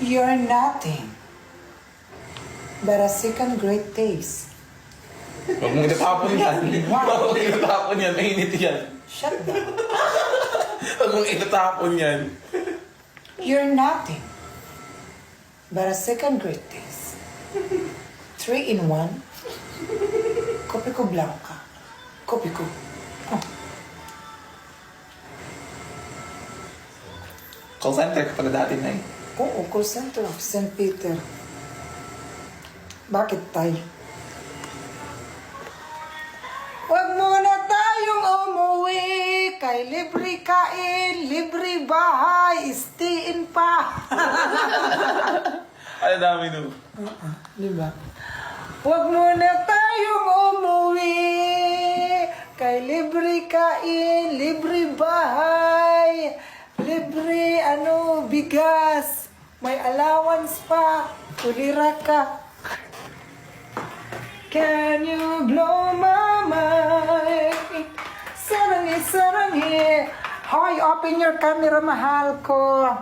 You're nothing but a second great taste. Huwag mong itatapon yan. Huwag mong itatapon yan. Mainit yan. Shut down. Huwag mong itatapon yan. You're nothing but a second great taste. Three in one. Kopi ko blanca. Kopi ko. Oh, Call center ka pala dati na eh. Oo, call center of St. Peter. Bakit tayo? Huwag muna tayong umuwi kay libre kain, libre bahay, stayin pa. Ay, dami no. Di ba? Huwag muna tayong umuwi kay libre kain, libre bahay, libre ano, bigas, may allowance pa, tulira ka. Can you blow my mind? Sarangi, sarangi. Hoy, open your camera, mahal ko.